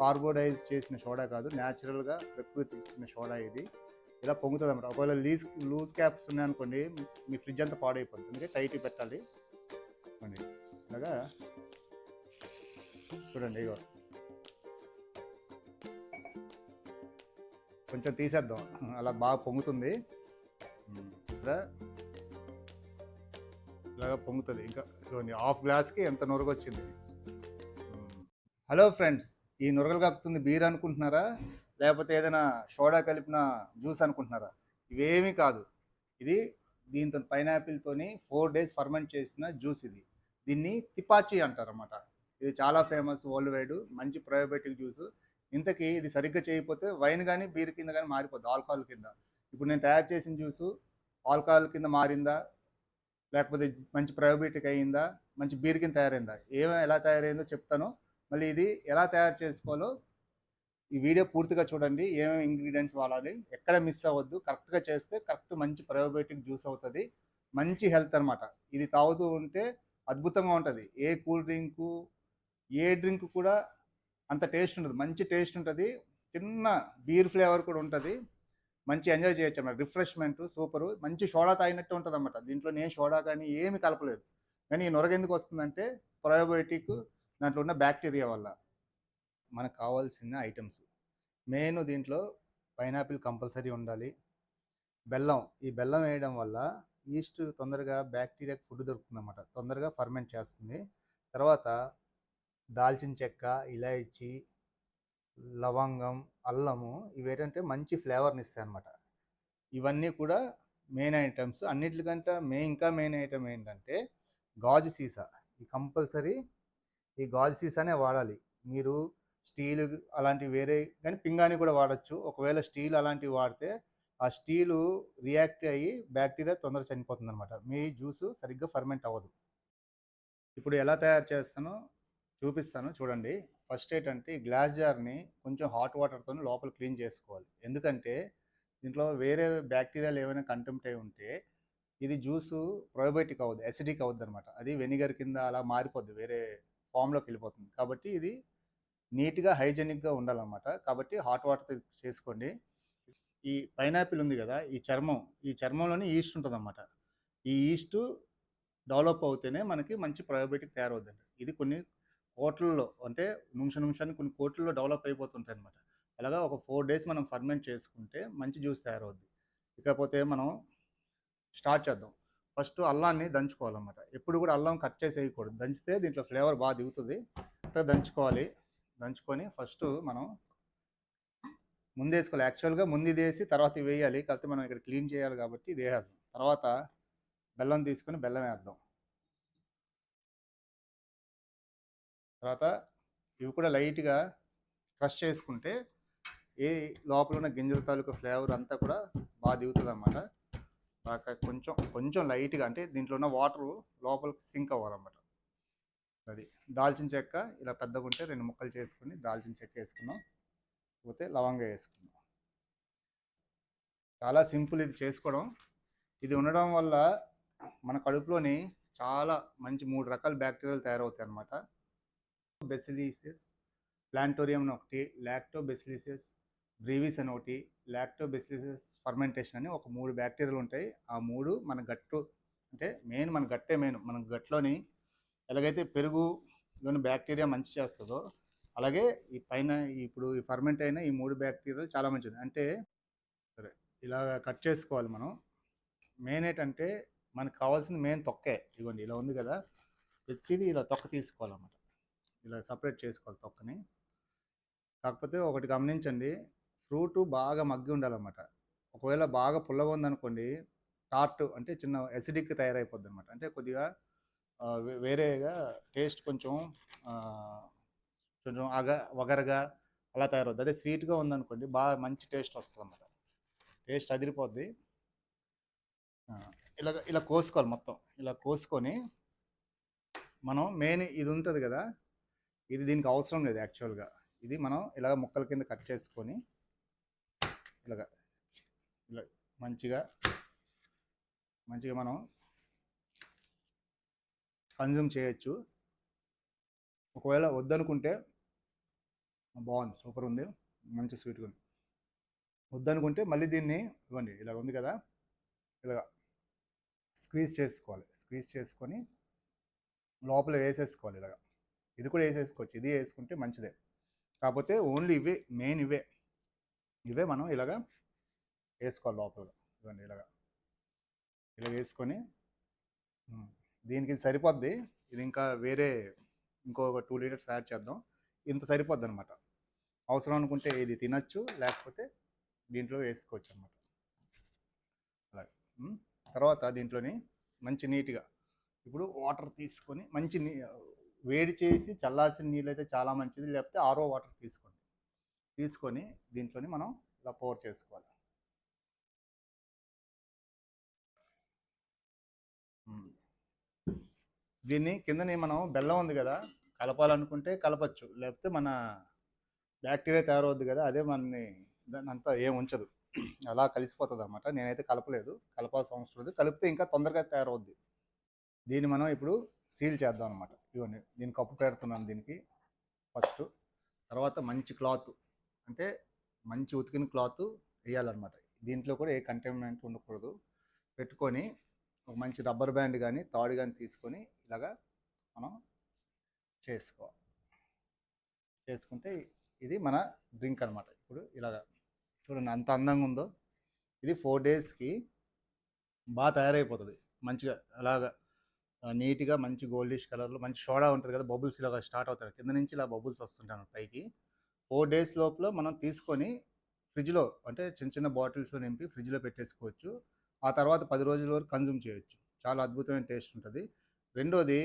కార్బోడైజ్ చేసిన సోడా కాదు న్యాచురల్గా ప్రకృతి ఇచ్చిన సోడా ఇది. ఇలా పొంగుతుంది అన్నమాట. ఒకవేళ లీజ్ లూజ్ క్యాప్స్ ఉన్నాయనుకోండి మీ ఫ్రిడ్జ్ అంతా పాడైపోతుంది. టైట్ పెట్టాలి. చూడండి ఇలాగా చూడండి ఇగో. కొంచెం తీసేద్దాం. అలా బాగా పొంగుతుంది. ఇలాగా పొంగుతుంది. ఇంకా చూడండి హాఫ్ గ్లాస్కి ఎంత నురగ వచ్చింది హలో ఫ్రెండ్స్. ఈ నురగలు కక్కుతుంది బీర్ అనుకుంటున్నారా? లేకపోతే ఏదైనా సోడా కలిపిన జ్యూస్ అనుకుంటున్నారా? ఇవేమీ కాదు. ఇది దీంతో పైనాపిల్తోని ఫోర్ డేస్ ఫర్మెంట్ చేసిన జ్యూస్ ఇది. దీన్ని తిపాచి అంటారు అన్నమాట ఇది చాలా ఫేమస్ వరల్డ్ వైడ్ మంచి ప్రయోబెటిక్ జ్యూస్. ఇంతకీ ఇది సరిగ్గా చేయకపోతే వైన్ కానీ బీర్ కింద కానీ మారిపోద్ది ఆల్కహాల్ కింద. ఇప్పుడు నేను తయారు చేసిన జ్యూసు ఆల్కహాల్ కింద మారిందా? లేకపోతే మంచి ప్రయోబెటిక్ అయ్యిందా మంచి బీర్ కింద తయారైందా? ఏమో ఎలా తయారైందో చెప్తాను. మళ్ళీ ఇది ఎలా తయారు చేసుకోవాలో ఈ వీడియో పూర్తిగా చూడండి ఏమేమి ఇంగ్రీడియంట్స్ వాడాలి ఎక్కడ మిస్ అవ్వద్దు కరెక్ట్గా చేస్తే కరెక్ట్ మంచి ప్రయోబయోటిక్ జ్యూస్ అవుతుంది మంచి హెల్త్ అనమాట ఇది తాగుతూ ఉంటే అద్భుతంగా ఉంటుంది. ఏ కూల్ డ్రింకు ఏ డ్రింక్ కూడా అంత టేస్ట్ ఉంటుంది మంచి టేస్ట్ ఉంటుంది చిన్న బీర్ ఫ్లేవర్ కూడా ఉంటుంది మంచి ఎంజాయ్ చేయొచ్చు అన్నమాట. రిఫ్రెష్మెంట్ సూపరు మంచి సోడా తాగినట్టు ఉంటుంది అనమాట దీంట్లో నేను సోడా కానీ ఏమి కలపలేదు. కానీ ఈ నొరగ ఎందుకు వస్తుందంటే ప్రయోబయోటిక్ దాంట్లో ఉన్న బ్యాక్టీరియా వల్ల మనకు కావాల్సిన ఐటమ్స్. మెయిన్ దీంట్లో పైనాపిల్ కంపల్సరీ ఉండాలి. బెల్లం ఈ బెల్లం వేయడం వల్ల ఈస్ట్ తొందరగా బ్యాక్టీరియాకి ఫుడ్ దొరుకుతుందన్నమాట. తొందరగా ఫర్మెంట్ చేస్తుంది. తర్వాత దాల్చిన చెక్క ఇలాయచి లవంగం అల్లము ఇవేటంటే మంచి ఫ్లేవర్ని ఇస్తాయి అనమాట ఇవన్నీ కూడా మెయిన్ ఐటమ్స్. అన్నిటికంటే మెయిన్ ఇంకా మెయిన్ ఐటమ్ ఏంటంటే గాజు సీసా. ఈ కంపల్సరీ ఈ గాజు సీసానే వాడాలి. మీరు స్టీల్ అలాంటివి వేరే కానీ పింగాణి కూడా వాడచ్చు. ఒకవేళ స్టీల్ అలాంటివి వాడితే ఆ స్టీలు రియాక్ట్ అయ్యి బ్యాక్టీరియా తొందరగా చనిపోతుంది అనమాట మీ జ్యూస్ సరిగ్గా ఫర్మెంట్ అవ్వదు. ఇప్పుడు ఎలా తయారు చేస్తానో చూపిస్తాను. చూడండి. ఫస్ట్ ఏంటంటే ఈ గ్లాస్ జార్ని కొంచెం హాట్ వాటర్తో లోపల క్లీన్ చేసుకోవాలి. ఎందుకంటే దీంట్లో వేరే బ్యాక్టీరియాలు ఏమైనా కంటెంప్ట్ అయి ఉంటే ఇది జ్యూసు ప్రొబయోటిక్ అవ్వదు అసిడిక్ అవ్వద్దు అనమాట అది వెనిగర్ కింద అలా మారిపోద్ది. వేరే ఫామ్లోకి వెళ్ళిపోతుంది కాబట్టి ఇది నీట్గా హైజెనిక్గా ఉండాలన్నమాట. కాబట్టి హాట్ వాటర్ చేసుకోండి ఈ పైనాపిల్ ఉంది కదా ఈ చర్మం ఈ చర్మంలోనే ఈస్ట్ ఉంటుంది అన్నమాట ఈ ఈస్ట్ డెవలప్ అవుతేనే మనకి మంచి ప్రయోబయోటిక్ తయారవుద్దండి. ఇది కొన్ని కోట్లలో అంటే నిమిషం నిమిషానికి కొన్ని కోట్లలో డెవలప్ అయిపోతుంటాయి అనమాట అలాగా ఒక ఫోర్ డేస్ మనం ఫర్మెంట్ చేసుకుంటే మంచి జ్యూస్ తయారవుద్ది. ఇకపోతే మనం స్టార్ట్ చేద్దాం. ఫస్ట్ అల్లాన్ని దంచుకోవాలన్నమాట. ఎప్పుడు కూడా అల్లం కట్ చేసి వేయకూడదు దంచితే దీంట్లో ఫ్లేవర్ బాగా దిగుతుంది. అంతా దంచుకోవాలి. దంచుకొని ఫస్ట్ మనం ముందు వేసుకోవాలి యాక్చువల్గా ముందు ఇది వేసి తర్వాత వేయాలి. కాకపోతే మనం ఇక్కడ క్లీన్ చేయాలి కాబట్టి ఇది వేయాలి తర్వాత బెల్లం తీసుకొని బెల్లం వేద్దాం. తర్వాత ఇవి కూడా లైట్గా క్రష్ చేసుకుంటే ఏ లోపల ఉన్న గింజల తాలూకా ఫ్లేవర్ అంతా కూడా బాగా దిగుతుంది అనమాట బాగా కొంచెం కొంచెం లైట్గా అంటే దీంట్లో ఉన్న వాటర్ లోపలికి సింక్ అవ్వాలన్నమాట. అది దాల్చిన చెక్క ఇలా పెద్దగా ఉంటే రెండు ముక్కలు చేసుకుని దాల్చిన చెక్క వేసుకున్నాం పోతే లవంగా వేసుకున్నాం చాలా సింపుల్ ఇది చేసుకోవడం. ఇది ఉండడం వల్ల మన కడుపులోని చాలా మంచి మూడు రకాల బ్యాక్టీరియాలు తయారవుతాయి అన్నమాట. బెసిలిసిస్ ప్లాంటోరియం ఒకటి లాక్టోబెసిలిసిస్ బ్రీవిస్ అని ఒకటి లాక్టోబెసిలిసిస్ ఫర్మెంటేషన్ అని ఒక మూడు బ్యాక్టీరియాలు ఉంటాయి. ఆ మూడు మన గట్టు అంటే మెయిన్ మన గట్టే మెయిన్. మన గట్లోని ఎలాగైతే పెరుగులోని బ్యాక్టీరియా మంచి చేస్తుందో అలాగే ఈ పైన ఇప్పుడు ఈ ఫర్మెంట్ అయిన ఈ మూడు బ్యాక్టీరియాలు చాలా మంచిది. అంటే సరే ఇలా కట్ చేసుకోవాలి మనం. మెయిన్ ఏంటంటే మనకు కావాల్సింది మెయిన్ తొక్కే. ఇదిగోండి ఇలా ఉంది కదా. ప్రతిదీ ఇలా తొక్క తీసుకోవాలన్నమాట. ఇలా సపరేట్ చేసుకోవాలి తొక్కని. కాకపోతే ఒకటి గమనించండి ఫ్రూట్ బాగా మగ్గి ఉండాలన్నమాట. ఒకవేళ బాగా పుల్లగా ఉందనుకోండి టార్ట్ అంటే చిన్న ఎసిడిక్ తయారైపోద్ది అనమాట అంటే కొద్దిగా వే- వేరేగా టేస్ట్ కొంచెం కొంచెం అగ వగరగా అలా తయారవుద్ది. అదే స్వీట్గా ఉందనుకోండి బాగా మంచి టేస్ట్ వస్తుంది అన్నమాట టేస్ట్ అదిరిపోద్ది. ఇలా ఇలా కోసుకోవాలి మొత్తం. ఇలా కోసుకొని మనం మెయిన్ ఇది ఉంటుంది కదా ఇది దీనికి అవసరం లేదు యాక్చువల్గా. ఇది మనం ఇలా ముక్కల కింద కట్ చేసుకొని ఇలాగ ఇలా మంచిగా మంచిగా మనం కన్జ్యూమ్ చేయొచ్చు. ఒకవేళ వద్దనుకుంటే బాగుంది సూపర్ ఉంది మంచి స్వీట్గా ఉంది. వద్దనుకుంటే మళ్ళీ దీన్ని ఇవ్వండి ఇలా ఉంది కదా ఇలాగా స్క్వీజ్ చేసుకోవాలి స్క్వీజ్ చేసుకొని లోపల వేసేసుకోవాలి ఇలాగ. ఇది కూడా వేసేసుకోవచ్చు ఇది వేసుకుంటే మంచిదే. కాకపోతే ఓన్లీ ఇవే మెయిన్ ఇవే. ఇవే మనం ఇలాగా వేసుకోవాలి లోపల. ఇవ్వండి ఇలాగా. ఇలా వేసుకొని దీనికి ఇది సరిపోద్ది. ఇది ఇంకా వేరే ఇంకొక టూ లీటర్స్ యాడ్ చేద్దాం. ఇంత సరిపోద్ది అనమాట అవసరం అనుకుంటే ఇది తినచ్చు లేకపోతే దీంట్లో వేసుకోవచ్చు అనమాట అలాగే తర్వాత దీంట్లోని మంచి నీట్గా ఇప్పుడు వాటర్ తీసుకొని మంచి నీ వేడి చేసి చల్లార్చిన నీళ్ళు అయితే చాలా మంచిది లేకపోతే ఆరో వాటర్ తీసుకోండి. తీసుకొని దీంట్లోని మనం ఇలా పోర్ చేసుకోవాలి. దీన్ని కిందని మనం బెల్లం ఉంది కదా కలపాలనుకుంటే కలపచ్చు. లేకపోతే మన బ్యాక్టీరియా తయారవుద్ది కదా అదే మనని దాన్ని అంతా ఏం ఉంచదు. అలా కలిసిపోతుంది అనమాట నేనైతే కలపలేదు. కలపాల్సిన అవసరం లేదు. కలిపితే ఇంకా తొందరగా తయారవుద్ది. దీన్ని మనం ఇప్పుడు సీల్ చేద్దాం అనమాట ఇవన్నీ దీని కప్పు పెడుతున్నాను దీనికి. ఫస్ట్ తర్వాత మంచి క్లాత్ అంటే మంచి ఉతికిన క్లాత్ వేయాలన్నమాట. దీంట్లో కూడా ఏ కంటైన్మెంట్ ఉండకూడదు. పెట్టుకొని ఒక మంచి రబ్బర్ బ్యాండ్ కానీ తాడు కానీ తీసుకొని ఇలాగా మనం చేసుకోవాలి. చేసుకుంటే ఇది మన డ్రింక్ అనమాట ఇప్పుడు ఇలాగా చూడండి అంత అందంగా ఉందో. ఇది ఫోర్ డేస్కి బాగా తయారైపోతుంది. మంచిగా అలాగా నీట్గా మంచి గోల్డిష్ కలర్లో మంచి సోడా ఉంటుంది కదా బబుల్స్ ఇలాగా స్టార్ట్ అవుతారు కింద నుంచి ఇలా బబుల్స్ వస్తుంటాను పైకి. ఫోర్ డేస్ లోపల మనం తీసుకొని ఫ్రిడ్జ్లో అంటే చిన్న చిన్న బాటిల్స్లో నింపి ఫ్రిడ్జ్లో పెట్టేసుకోవచ్చు. ఆ తర్వాత పది రోజుల వరకు కన్జ్యూమ్ చేయొచ్చు. చాలా అద్భుతమైన టేస్ట్ ఉంటుంది. రెండోది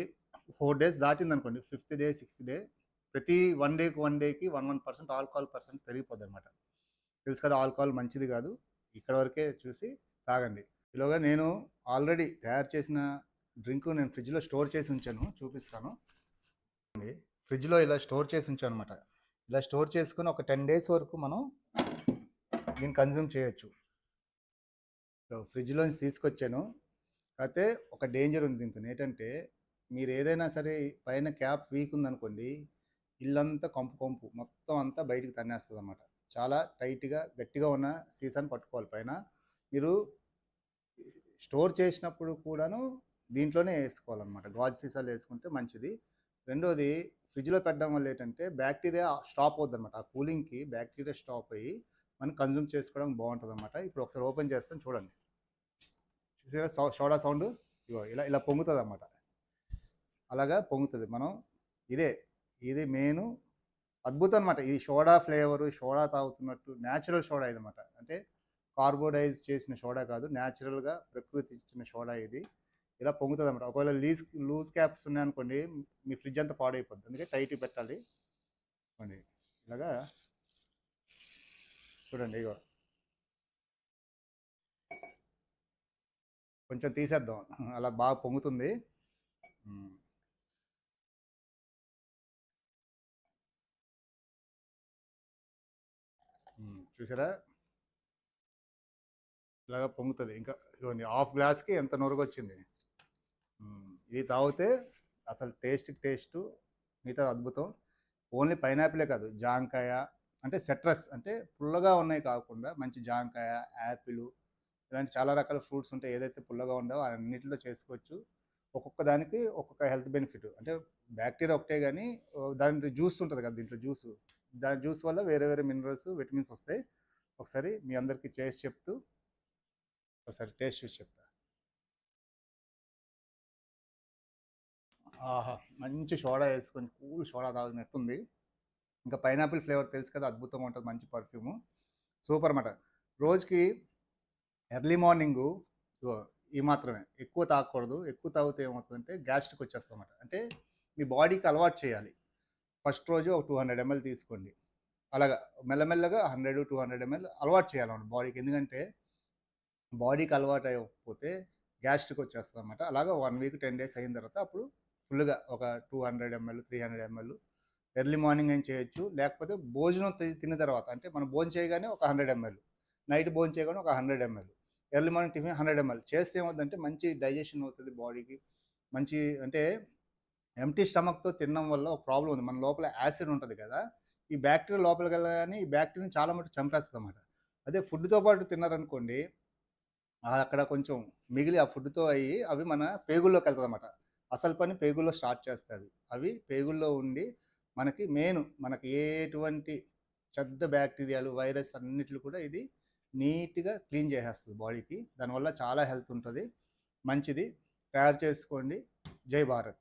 ఫోర్ డేస్ దాటింది అనుకోండి ఫిఫ్త్ డే సిక్స్త్ డే ప్రతి వన్ డేకి వన్ డేకి one one percent alcohol percent పెరిగిపోద్ది అనమాట తెలుసు కదా ఆల్కహాల్ మంచిది కాదు. ఇక్కడ వరకే చూసి తాగండి. ఇలాగా నేను ఆల్రెడీ తయారు చేసిన డ్రింక్ నేను ఫ్రిడ్జ్లో స్టోర్ చేసి ఉంచాను. చూపిస్తాను. ఫ్రిడ్జ్లో ఇలా స్టోర్ చేసి ఉంచాను అనమాట ఇలా స్టోర్ చేసుకుని ఒక టెన్ డేస్ వరకు మనం దీన్ని కన్జ్యూమ్ చేయొచ్చు. సో ఫ్రిడ్జ్లోంచి తీసుకొచ్చాను. అయితే ఒక డేంజర్ ఉంది దీంతో ఏంటంటే మీరు ఏదైనా సరే పైన క్యాప్ వీక్ ఉందనుకోండి ఇల్లంతా కొంపు కొంపు మొత్తం అంతా బయటికి తన్నేస్తుంది అనమాట చాలా టైట్గా గట్టిగా ఉన్న సీసాని పట్టుకోవాలి పైన. మీరు స్టోర్ చేసినప్పుడు కూడాను దీంట్లోనే వేసుకోవాలన్నమాట. గాజు సీసాలు వేసుకుంటే మంచిది. రెండోది ఫ్రిడ్జ్లో పెట్టడం వల్ల ఏంటంటే బ్యాక్టీరియా స్టాప్ అవుద్ది అనమాట ఆ కూలింగ్కి బ్యాక్టీరియా స్టాప్ అయ్యి మనం కన్జ్యూమ్ చేసుకోవడం బాగుంటుంది అనమాట ఇప్పుడు ఒకసారి ఓపెన్ చేస్తాను చూడండి. చూసారా? Soda sound? ఇగో ఇలా ఇలా పొంగుతుంది అనమాట అలాగా పొంగుతుంది. మనం ఇదే ఇది మెయిన్ అద్భుతం అనమాట ఇది సోడా ఫ్లేవర్ సోడా తాగుతున్నట్టు న్యాచురల్ సోడా ఇది అనమాట అంటే కార్బోడైజ్ చేసిన సోడా కాదు న్యాచురల్గా ప్రకృతి ఇచ్చిన సోడా ఇది. ఇలా పొంగుతుంది అనమాట ఒకవేళ లీజ్ లూజ్ క్యాప్స్ ఉన్నాయనుకోండి మీ ఫ్రిడ్జ్ అంతా పాడైపోద్ది. అందుకే టైట్ పెట్టాలి. అండి ఇలాగా చూడండి ఇగో. కొంచెం తీసేద్దాం. అలా బాగా పొంగుతుంది. చూసారా? ఇలాగా పొంగుతుంది. ఇంకా ఇవ్వండి హాఫ్ గ్లాస్కి ఎంత నొరుగు వచ్చింది ఇది తాగితే అసలు టేస్ట్ టేస్ట్ మిగతా అద్భుతం. ఓన్లీ పైనాపిలే కాదు జాంకాయ అంటే సెట్రస్ అంటే పుల్లగా ఉన్నాయి కాకుండా మంచి జాంకాయ యాపిల్ ఇలాంటి చాలా రకాల ఫ్రూట్స్ ఉంటాయి. ఏదైతే పుల్లగా ఉండవో అన్నిటిలో చేసుకోవచ్చు. ఒక్కొక్క దానికి ఒక్కొక్క హెల్త్ బెనిఫిట్ అంటే బ్యాక్టీరియా ఒకటే కానీ దాని జ్యూస్ ఉంటుంది కదా దీంట్లో జ్యూస్ దాని జ్యూస్ వల్ల వేరే వేరే మినరల్స్ విటమిన్స్ వస్తాయి. ఒకసారి మీ అందరికీ చేసి చెప్తూ ఒకసారి టేస్ట్ చూసి చెప్తాను ఆహా! మంచి సోడా వేసుకొని కూల్ సోడా తాగినట్టుంది. ఇంకా పైనాపిల్ ఫ్లేవర్ తెలుసు కదా అద్భుతంగా ఉంటుంది మంచి పర్ఫ్యూము. సూపర్ అన్నమాట. రోజుకి ఎర్లీ మార్నింగు ఈ మాత్రమే. ఎక్కువ తాగకూడదు. ఎక్కువ తాగితే ఏమవుతుందంటే గ్యాస్ట్రిక్ వచ్చేస్తామన్నమాట అంటే మీ బాడీకి అలవాటు చేయాలి. ఫస్ట్ రోజు ఒక టూ హండ్రెడ్ ఎంఎల్ తీసుకోండి. అలాగా మెల్లమెల్లగా హండ్రెడ్ టూ హండ్రెడ్ ఎంఎల్ అలవాటు చేయాలన్నమాట బాడీకి. ఎందుకంటే బాడీకి అలవాటు అయిపోతే గ్యాస్ట్రిక్ వచ్చేస్తుంది అనమాట అలాగా వన్ వీక్ టెన్ డేస్ అయిన తర్వాత అప్పుడు ఫుల్గా ఒక two hundred ML three hundred ML. Early morning అయినా చేయొచ్చు? లేకపోతే భోజనం తి- తిన్న తర్వాత అంటే మనం భోజనం చేయగానే ఒక హండ్రెడ్ ఎంఎల్. నైట్ భోజనం చేయగానే ఒక hundred ML. Early morning tiffin hundred ML. చేస్తే ఏమవుతుందంటే మంచి డైజెషన్ అవుతుంది బాడీకి. మంచి అంటే ఎంటీ స్టమక్తో తినడం వల్ల ఒక ప్రాబ్లం ఉంది. మన లోపల యాసిడ్ ఉంటుంది కదా ఈ బ్యాక్టీరియా లోపలికి వెళ్ళగానే ఈ బ్యాక్టీరియాని చాలా మటు చంపేస్తుంది అన్నమాట అదే ఫుడ్తో పాటు తిన్నారనుకోండి అక్కడ కొంచెం మిగిలి ఆ ఫుడ్తో అయ్యి అవి మన పేగుల్లోకి వెళ్తుంది అన్నమాట అసలు పని పేగుల్లో స్టార్ట్ చేస్తుంది. అవి పేగుల్లో ఉండి మనకి మెయిన్ మనకి ఎటువంటి చెడ్డ బ్యాక్టీరియాలు వైరస్ అన్నింటిలో కూడా ఇది నీట్గా క్లీన్ చేసేస్తుంది బాడీకి. దానివల్ల చాలా హెల్త్ ఉంటుంది. మంచిది. తయారు చేసుకోండి. జై భారత్.